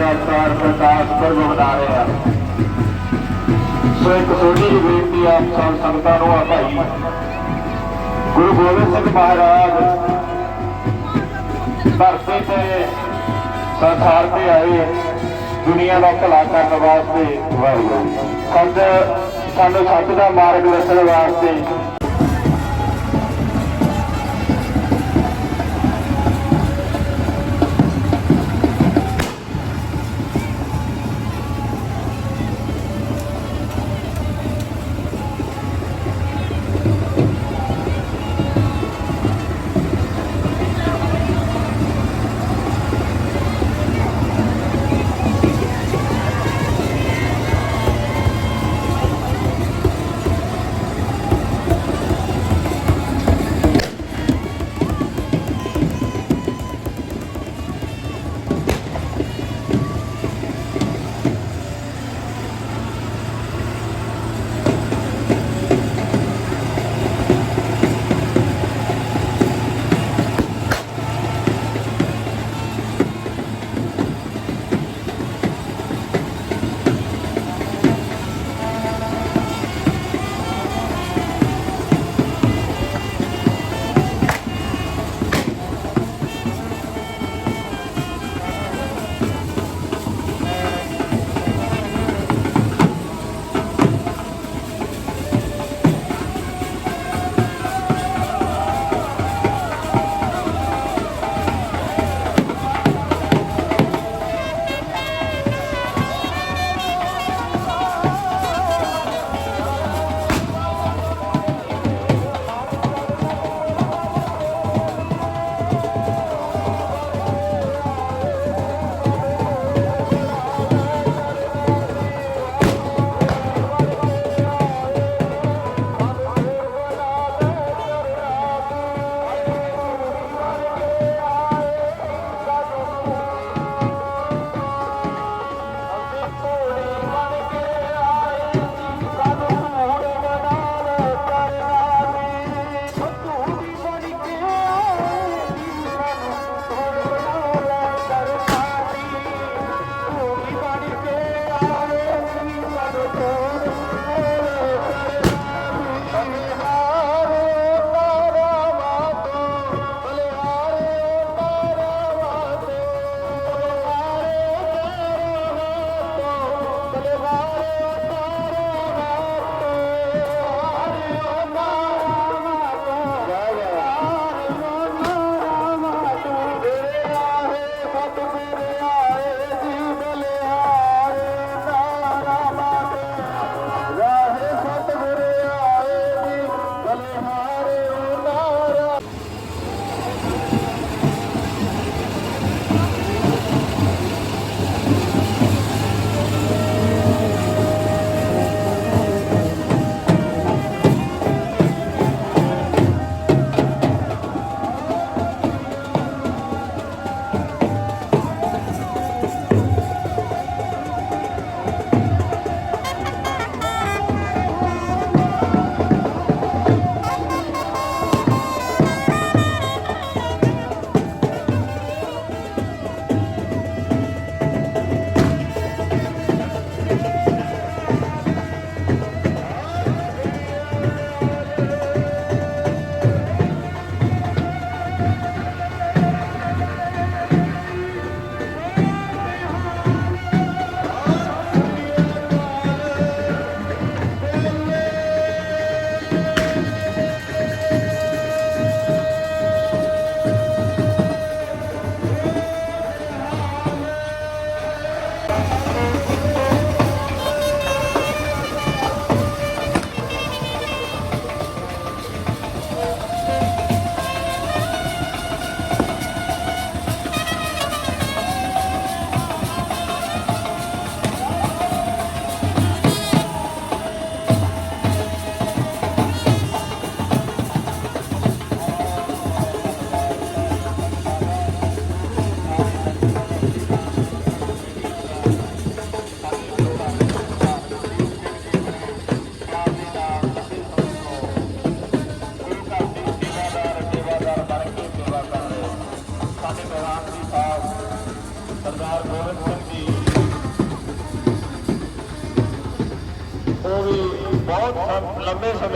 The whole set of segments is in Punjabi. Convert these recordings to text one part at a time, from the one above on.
ਮਹਾਰਾਜ ਪ੍ਰਕਾਸ਼ ਪੁਰਬ ਮਨਾ ਰਹੇ ਹਾਂ ਸੋ ਇੱਕ ਛੋਟੀ ਜਿਹੀ ਬੇਨਤੀ ਆਪ ਸਭ ਸੰਗਤਾਂ ਨੂੰ, ਆ ਭਾਈ ਗੁਰੂ ਗੋਬਿੰਦ ਸਿੰਘ ਮਹਾਰਾਜ ਧਰਤੀ ਤੇ ਸੰਸਾਰ ਤੇ ਆਏ ਦੁਨੀਆ ਦਾ ਭਲਾ ਕਰਨ ਵਾਸਤੇ। ਵਾਹਿਗੁਰੂ। ਸੰਤ, ਸਾਨੂੰ ਸੱਚ ਦਾ ਮਾਰਗ ਦੱਸਣ ਵਾਸਤੇ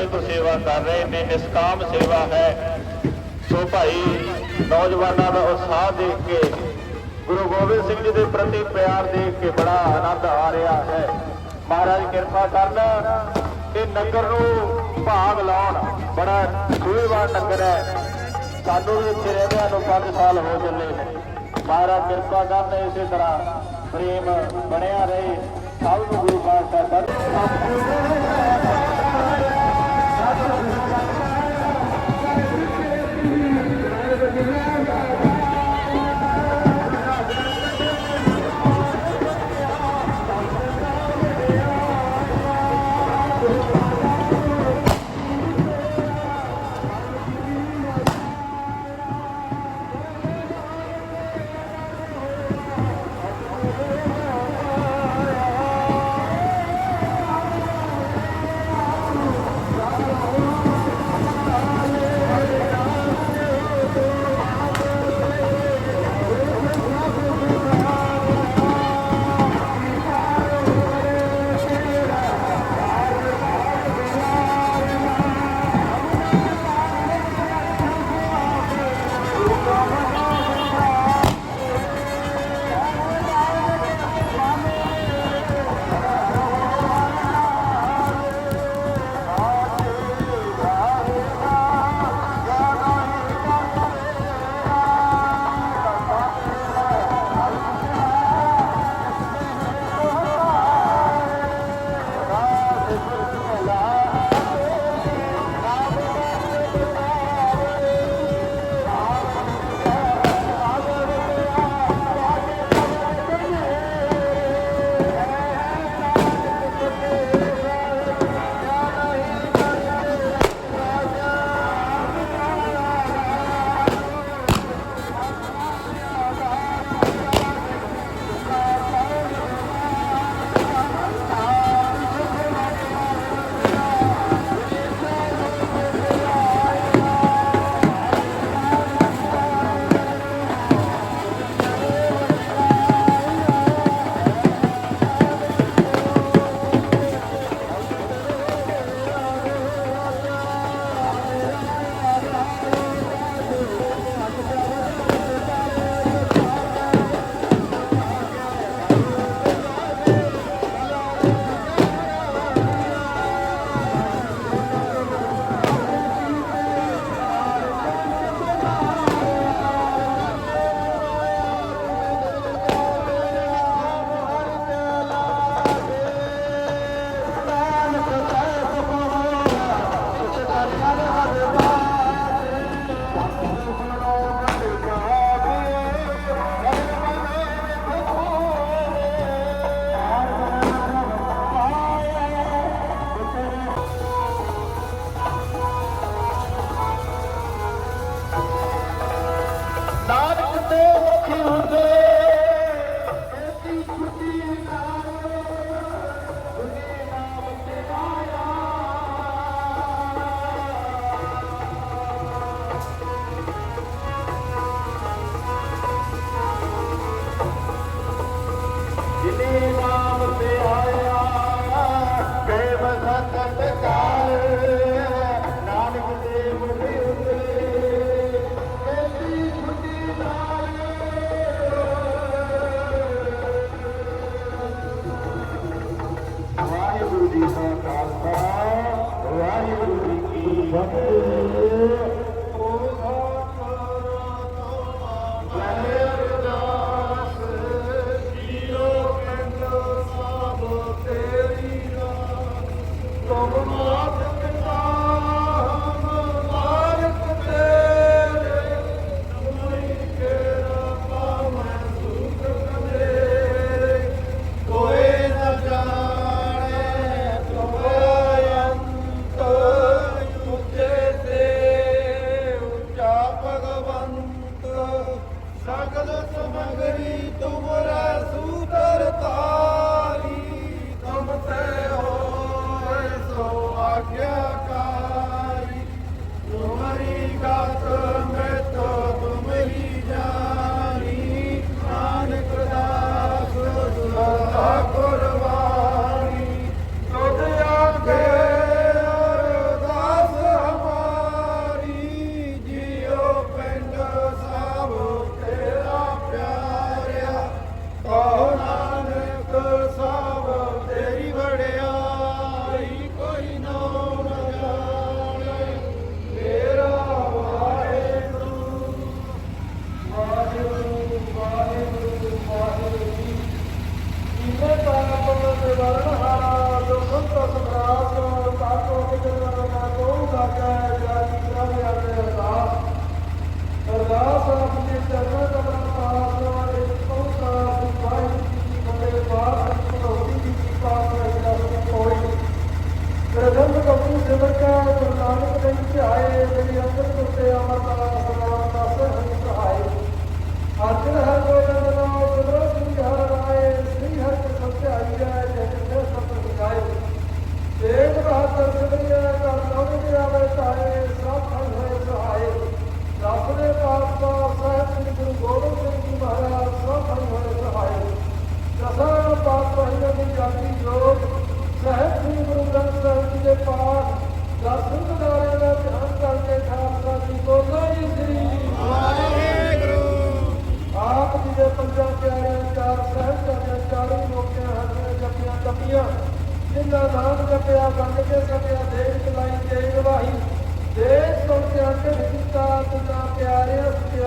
ਲੰਬੇ ਤੋਂ ਸੇਵਾ ਕਰ ਰਹੇ ਨੇ, ਇਸ ਕਾਮ ਸੇਵਾ ਹੈ। ਸੋ ਭਾਈ ਨੌਜਵਾਨਾਂ ਦਾ ਉਤਸ਼ਾਹ ਦੇਖ ਕੇ ਗੁਰੂ ਗੋਬਿੰਦ ਸਿੰਘ ਜੀ ਦੇ ਪ੍ਰਤੀ ਪਿਆਰ ਦੇਖ ਕੇ ਬੜਾ ਆਨੰਦ ਆ ਰਿਹਾ ਹੈ। ਮਹਾਰਾਜ ਕਿਰਪਾ ਕਰਨ ਇਹ ਨਗਰ ਨੂੰ ਭਾਗ ਲਾਉਣ। ਬੜਾ ਸੂਝਵਾਨ ਨਗਰ ਹੈ। ਸਾਨੂੰ ਵੀ ਇੱਥੇ ਰਹਿੰਦਿਆਂ ਨੂੰ 5 ਸਾਲ ਹੋ ਚੱਲੇ ਨੇ। ਮਹਾਰਾਜ ਕਿਰਪਾ ਕਰਨ ਇਸੇ ਤਰ੍ਹਾਂ ਪ੍ਰੇਮ ਬਣਿਆ ਰਹੇ। ਸਭ ਨੂੰ ਗੁਰੂ ਪਾਤਸ਼ਾਹ ਸਭ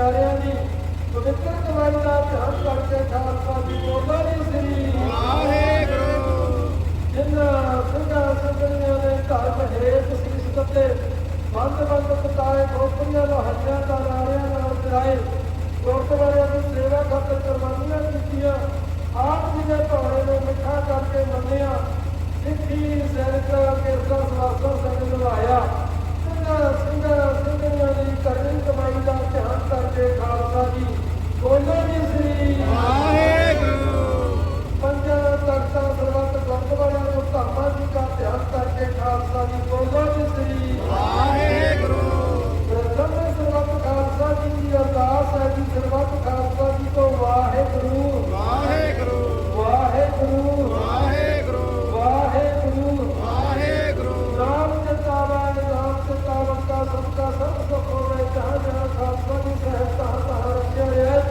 ਪਿਆਰਿਆਂ ਦੀ ਪਵਿੱਤਰ ਕਮਾਈ ਦਾ ਧਿਆਨ ਕਰਕੇ ਖਾਲਸਾ ਦੀ ਬੋਲਾ ਦੀ ਸ੍ਰੀ ਜਿਨ੍ਹਾਂ ਸਿੰਘਾਂ ਸਿੰਘਣੀਆਂ ਨੇ ਧਰਮ ਹੇਤ ਸੀਸ ਦਿੱਤੇ ਬੰਦ ਬੰਦ ਪਤਾਏ ਖੋਪਰੀਆਂ ਦਾ ਦਾ ਰਾਣਿਆਂ ਨਾਲ ਚਲਾਏ ਗੁਰਦੁਆਰਿਆਂ ਦੀ ਸੇਵਾ ਖਾਤਰ ਕੁਰਬਾਨੀਆਂ ਕੀਤੀਆਂ ਆਪ ਜੀ ਦੇ ਭਾਣੇ ਨੂੰ ਮਿੱਠਾ ਕਰਕੇ ਮੰਨਿਆ। ਸਿੱਖੀ, ਸੈਨਿਕ ਕਿਰਸਾ ਸਵਾਸਾ ਸੰਗ ਨਿਭਾਇਆ। ਸਿੰਘਾਂ ਸਿੰਘਾਂ ਸਿੰਘਣੀਆਂ ਦੀ ਕਰਨੀ ਕਮਾਈ ਦਾ ਕਰਕੇ ਖਾਲਸਾ ਜੀ ਬੋਲੋ ਜੀ ਸ੍ਰੀ ਪੰਜਾਂ ਤਖਤਾਂ ਸਰਬੱਤ ਗੁਰਦੁਆਰਿਆਂ ਨੂੰ ਧਰਮਾਂ ਜੀ ਦਾ ਧਿਆਨ ਕਰਕੇ ਖਾਲਸਾ ਜੀ ਬੋਲੋ ਜੀ ਸ੍ਰੀ ਪ੍ਰਥਮ में ਸਰਬੱਤ ਖਾਲਸਾ ਜੀ ਦੀ ਅਰਦਾਸ ਹੈ ਜੀ ਸਰਬੱਤ ਖਾਲਸਾ ਜੀ ਕੋ ਵਾਹਿਗੁਰੂ ਵਾਹਿਗੁਰੂ ਵਾਹਿਗੁਰੂ ਨਾਮ ਚਿਤਾਵਨ ਨਾਮ ਚਿਤਾਵਨ ਦਾ ਸਭ ਦਾ ਸਭ ਸੁਖ ਹੋਵੇ ਜਹਾਂ ਜਹਾਂ ਖਾਲਸਾ ਜੀ ਸਹਿਬ ਤਹਾਂ ਤਹਾਂ ਰੱਖਿਆ ਰਿਹਾ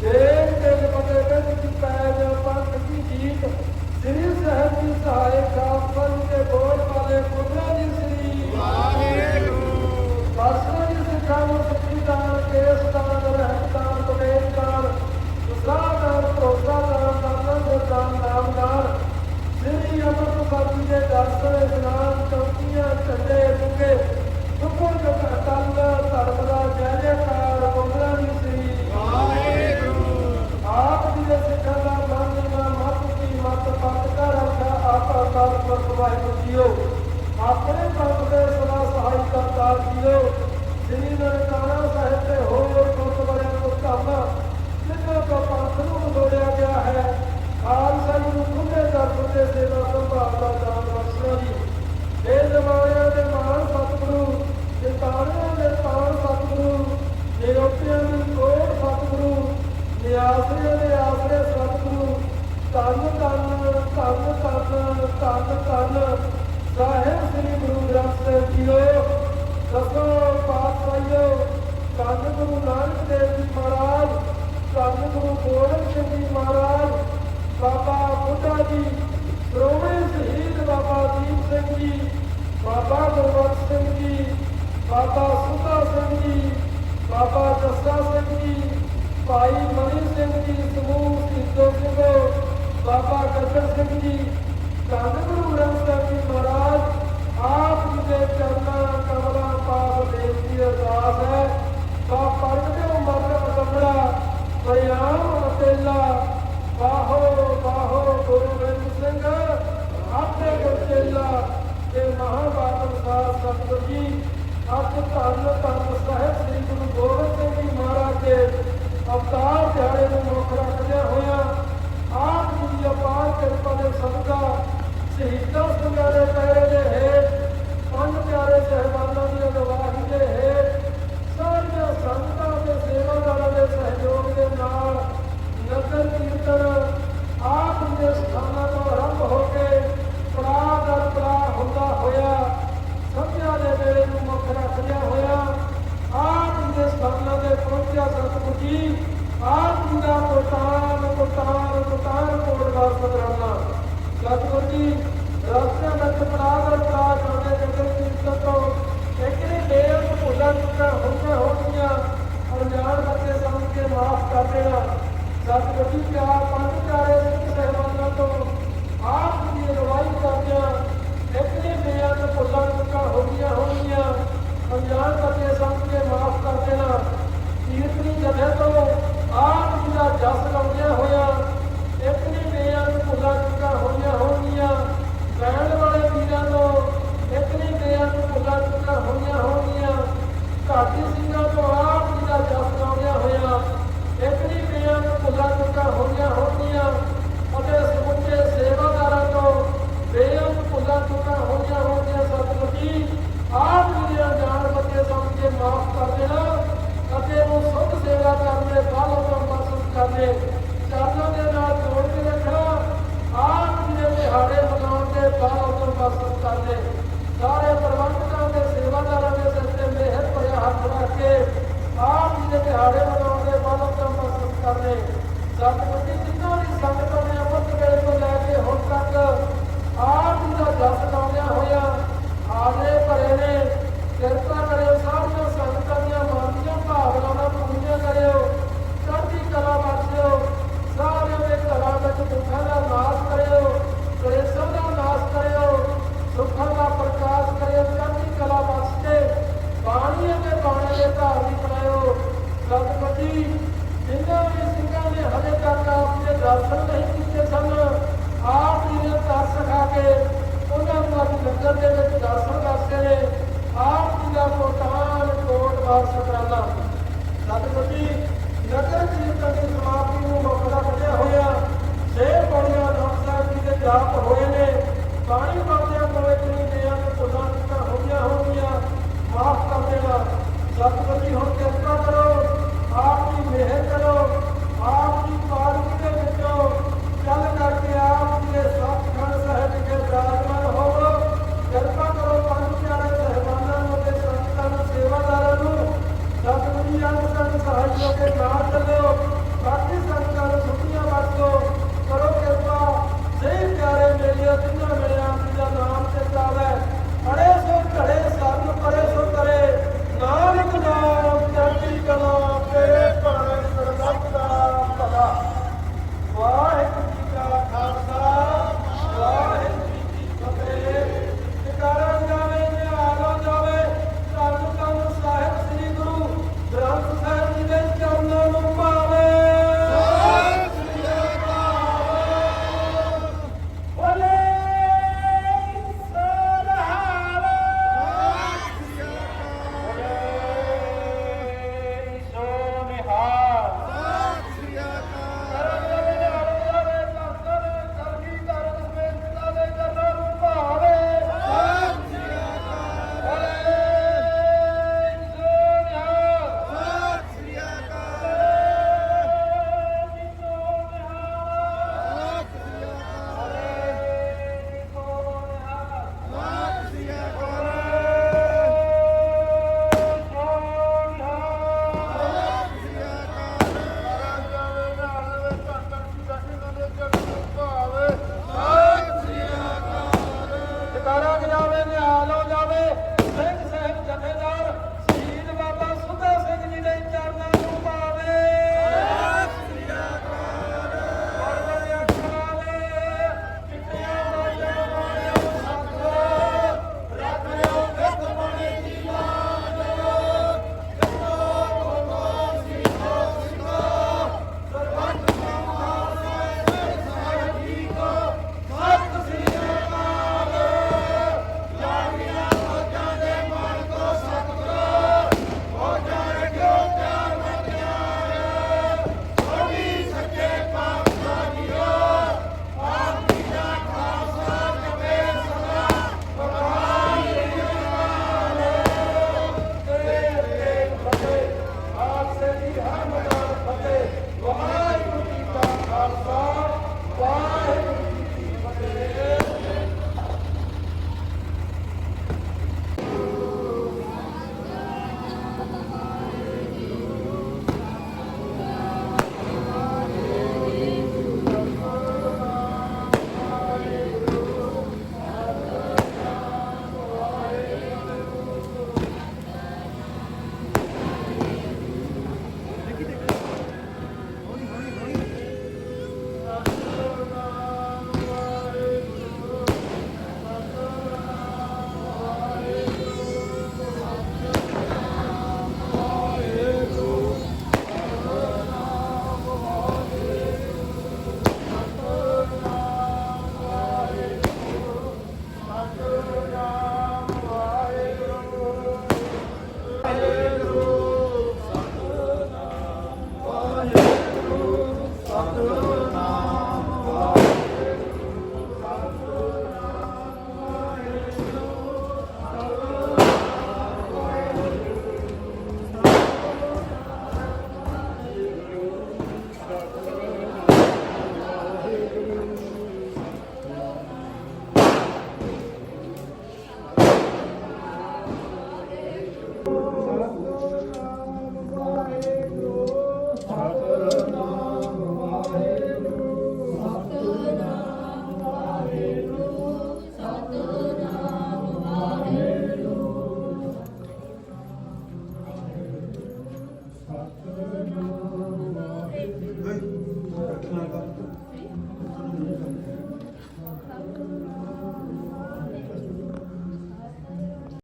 ਦੇਵ ਦੇਵ ਪਤੇ ਵਿੱਚ ਕੀ ਪੈਜ ਪੰਥ ਕੀ ਜੀਤ ਸ੍ਰੀ ਸਾਹਿਬ ਦੀ ਸਹਾਇ ਖਾਲਸਾ ਜੀ ਦੇ ਬੋਲ ਵਾਲੇ ਪੁੱਤਰਾਂ ਦੀ ਸ੍ਰੀ ਪਾਸਨਾ ਜੀ ਸਿੱਖਾਂ ਨੂੰ ਸੱਚੀ ਦਾਨ ਕੇਸ ਦਾਨ ਰਹਿਤ ਦਾਨ ਕਬੇਰ ਦਾਨ ਉਸਾਹ ਦਾਨ ਭਰੋਸਾ ਦਾਨ ਦਾਨਾਂ ਦੇ ਦਾਨ ਨਾਮ ਦਾਨ ਸ੍ਰੀ ਅਮਰਪਾਲ ਜੀ ਦੇ ਦਰਸ਼ਨ ਇਸਨਾਨ ਚੌਕੀਆਂ ਝੰਡੇ ਤੁਕੇ ਤੁਕੋ ਜਗ ਅਟਲ ਧਰਮ ਦਾ ਜੈ ਜੈਕਾਰ ਬੋਲਣਾ ਦੀ ਸ੍ਰੀ ਆਪ ਜੀ ਦੇ ਸਿੱਖਾਂ ਦਾ ਮਨ ਨਾ ਮਤ ਕੀ ਮਤ ਪਤ ਕਰ ਰੱਖਾ ਆਪ ਅਕਾਲ ਪੁਰਖ ਵਾਹਿਗੁਰੂ ਜੀਓ ਆਪਣੇ ਪੰਥ ਦੇ ਸਦਾ ਸਹਾਈ ਕਰਤਾਰ ਜੀਓ ਸ੍ਰੀ ਨਨਕਾਣਾ ਸਾਹਿਬ ਦੇ ਹੋਰ ਗੁਰਦੁਆਰਿਆਂ ਨੂੰ ਧੰਨ ਜਿਨ੍ਹਾਂ ਤੋਂ ਪੰਥ ਨੂੰ ਲੋੜਿਆ ਗਿਆ ਹੈ ਖਾਲਸਾ ਜੀ ਨੂੰ ਖੁੱਲੇ ਦਰ ਦੇ ਸੇਵਾ ਸੰਭਾਲ ਦਾ ਦਾਨ ਬਖਸ਼ਣਾ ਜੀ ਇਹ ਜ਼ਮਾਨਿਆਂ ਦੇ ਮਹਾਨ ਸਤਿਗੁਰੂ ਤੇ ਤਾਰਿਆਂ ਦੇ ਤਾਰ ਸਤਿਗੁਰੂ ਨਿਰੋਪਿਆਂ ਦੀ ਕੋਟ ਸਤਿਗੁਰੂ ਨਿਆਸਰਿਆਂ ਦੇ ਆਸਰੇ ਸਤਿਗੁਰੂ ਧੰਨ ਧੰਨ ਧੰਨ ਧੰਨ ਧੰਨ ਧੰਨ ਸਾਹਿਬ ਸ੍ਰੀ ਗੁਰੂ ਗ੍ਰੰਥ ਸਾਹਿਬ ਜੀਓ ਦਸੋ ਪਾਤਸ਼ਾਹੀਓ ਧੰਨ ਗੁਰੂ ਨਾਨਕ ਦੇਵ ਜੀ ਮਹਾਰਾਜ ਧੰਨ ਗੁਰੂ ਗੋਬਿੰਦ ਸਿੰਘ ਜੀ ਮਹਾਰਾਜ, ਬਾਬਾ ਬੁੱਢਾ ਜੀ ਸ਼੍ਰੋਮਣੀ ਸ਼ਹੀਦ ਬਾਬਾ ਦੀਪ ਸਿੰਘ ਜੀ, ਬਾਬਾ ਗੁਰਬਖਸ਼ ਸਿੰਘ ਜੀ, ਬਾਬਾ ਸੁੱਧਾ ਸਿੰਘ ਜੀ, ਬਾਬਾ ਜੱਸਾ ਸਿੰਘ ਜੀ, ਭਾਈ ਮਨੀ ਸਿੰਘ ਜੀ, ਸਮੂਹ ਸਿੱਧੋ ਸਿੰਘੋ, ਬਾਬਾ ਗੱਜਰ ਸਿੰਘ ਜੀ, ਧੰਨ ਗੁਰੂ ਗ੍ਰੰਥ ਸਾਹਿਬ ਜੀ ਮਹਾਰਾਜ, ਆਪ ਜੀ ਦੇ ਚਰਨਾਂ ਕਮਲਾਂ ਪਾਸ ਬੇਨਤੀ ਅਰਦਾਸ ਹੈ। ਬਾ ਪਰਗਟਿਓ ਮਰਗ ਅਸੰਭੜਾ ਬਰਿਆਮ ਅਤੇਲਾ ਬਾਹੋ ਬਾਹੋ ਗੁਰੂ ਗੋਬਿੰਦ ਸਿੰਘ, ਆਪੇ ਗੁਰਚੇਲਾ ਤੇ ਮਹਾਬਾਦਲ ਸਾਹਿਬ ਸਤਿਗੁਰ ਜੀ, ਅੱਜ ਧੰਨ ਧੰਨ ਸਾਹਿਬ ਸ੍ਰੀ ਗੁਰੂ ਗੋਬਿੰਦ ਸਿੰਘ ਜੀ ਮਹਾਰਾਜ ਦੇ ਅਵਤਾਰ ਦਿਹਾੜੇ ਨੂੰ ਮੁੱਖ ਰੱਖਦਿਆਂ ਹੋਇਆ ਆਪ ਜੀ ਦੀ ਅਪਾਰ ਕਿਰਪਾ ਦੇ ਸਦਕਾ ਸ਼ਹੀਦਾਂ ਸਿੰਘਾਂ ਦੇ ਪਹਿਰੇ ਦੇ ਹੇਠ ਪੰਜ ਪਿਆਰੇ ਸਹਿਬਾਨਾਂ ਦੀ ਅਗਵਾਈ ਦੇ ਹੇਠ ਸਾਰੀਆਂ ਸੰਗਤਾਂ ਦੇ ਸਹਿਯੋਗ ਦੇ ਨਾਲ ਨਗਰ ਕੀਰਤਨ ਆਪ ਜੀ ਦੇ ਸਥਾਨਾਂ ਤੋਂ ਆਰੰਭ ਹੋ ਕੇ ਪੜਾਅ ਦਰ ਪੜਾਅ ਹੁੰਦਾ ਹੋਇਆ ਸੰਧਿਆ ਦੇ ਵੇਲੇ ਨੂੰ ਮੁੱਖ ਰੱਖਦਿਆਂ ਹੋਇਆ, ਆਪ ਦੇ ਸਥਾਨਾਂ ਦੇ ਪਹੁੰਚਿਆ ਸਤਿਗੁਰੂ ਜੀ, ਆਪ ਜੀ ਦਾ ਕੋਟਾਨ ਕੋਟਾਨ ਕੋਟਾਨ ਕੋਟਦਾ ਸਦਰਾਨਾ ਸਤਿਗੁਰੂ। ਜੀ ਰਸਤੇ ਵਿੱਚ ਪੜਾਅ ਦਰ ਪੜਾਅ ਕਰਦੇ ਨਗਰ ਕੀਰਤਨ ਤੋਂ ਇਕਨੇ ਬੇਅੰਤ ਭੁੱਲਾਂ ਚੁੱਕਾ ਹੋਈਆਂ ਹੋਣਗੀਆਂ ਅਣਜਾਣ ਬੱਚੇ ਸਮਝ ਕੇ ਮਾਫ ਕਰ ਦੇਣਾ। ਸਤਿਗੁਰੂ ਜੀ ਪਿਆਰ ਪੰਜ ਪਿਆਰੇ ਸਿੱਖ ਸਹਿਬਾਨਾਂ ਤੋਂ ਆਪ ਜੀ ਦੀ ਅਗਵਾਈ ਕਰਦਿਆਂ ਇਤਨੇ ਬੇਅੰਤ ਭੁੱਲਾਂ ਚੁੱਕਾ ਹੋਈਆਂ ਹੋਣਗੀਆਂ। ਅਣਜਾਣ ਬੱਚੇ ਸਮਝ ਕੇ ਮਾਫ ਕਰ ਦੇਣਾ। ਕੀਰਤਨੀ ਜਥੇ ਤੋਂ ਆਪ ਜੀ ਦਾ ਜਸ ਲਾਉਂਦਿਆਂ ਹੋਇਆ ਇਤਨੀ ਬੇਅੰਤ ਭੁੱਲਾਂ ਚੁੱਕਾਂ ਹੋਈਆਂ ਹੋਣਗੀਆਂ। ਰਹਿਣ ਵਾਲੇ ਵੀਰਾਂ ਤੋਂ ਇਤਨੀ ਬੇਅੰਤ ਭੁੱਲਾਂ ਚੁੱਕਾਂ ਹੋਈਆਂ ਹੋਣਗੀਆਂ। ਘਾਟੀ ਸਿੰਘਾਂ ਤੋਂ ਆਪ ਜੀ ਦਾ ਜਸ ਲਾਉਂਦਿਆਂ ਹੋਇਆ ਇਤਨੀ ਬੇਅੰਤ ਭੁੱਲਾਂ ਹੋਈਆਂ ਹੋਣਗੀਆਂ ਅਤੇ